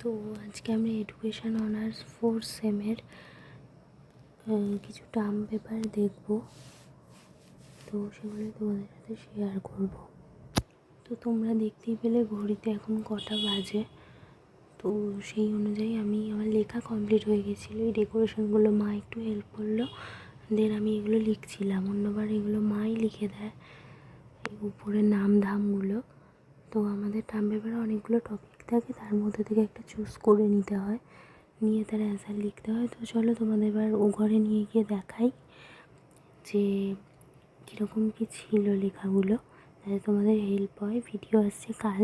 তো আজকে আমরা এডুকেশান অনার্স ফোর্থ সেমের কিছু টার্ম পেপার দেখব। তো সেগুলো তোমাদের সাথে শেয়ার করব। তো তোমরা দেখতেই পেলে ঘড়িতে এখন কটা বাজে। তো সেই অনুযায়ী আমি আমার লেখা কমপ্লিট হয়ে গেছিল, এই ডেকোরেশনগুলো মা একটু হেল্প করল দেন আমি এগুলো লিখছিলাম। অন্যবার এগুলো মাই লিখে দেয় উপরে নাম ধামগুলো তো আমাদের টার্ম পেপারে অনেকগুলো টপিক থাকে, তার মধ্যে থেকে একটা চুজ করে নিতে হয়, নিয়ে তার অ্যান্সার লিখতে হয়। তো চলো তোমাদের এবার ও ঘরে নিয়ে গিয়ে দেখাই যে কীরকম কী ছিল লেখাগুলো। যাতে তোমাদের হেল্প হয় ভিডিও আসছে কাল।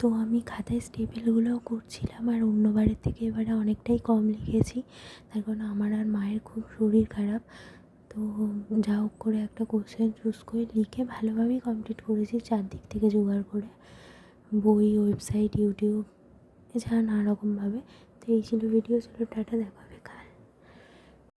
তো আমি খাতায় স্টেপেলগুলোও করছিলাম আর অন্যবারের থেকে এবারে অনেকটাই কম লিখেছি। তার কারণ আমার আর মায়ের খুব শরীর খারাপ। তো যা হোক করে একটা কোশ্চেন চুজ করে লিখে ভালোভাবেই কমপ্লিট করেছি চারদিক থেকে জোগাড় করে। বই ওয়েবসাইট ইউটিউব এছাড়া নানা রকমভাবে। তো এই ছিল ভিডিও ছিল টাটা, দেখা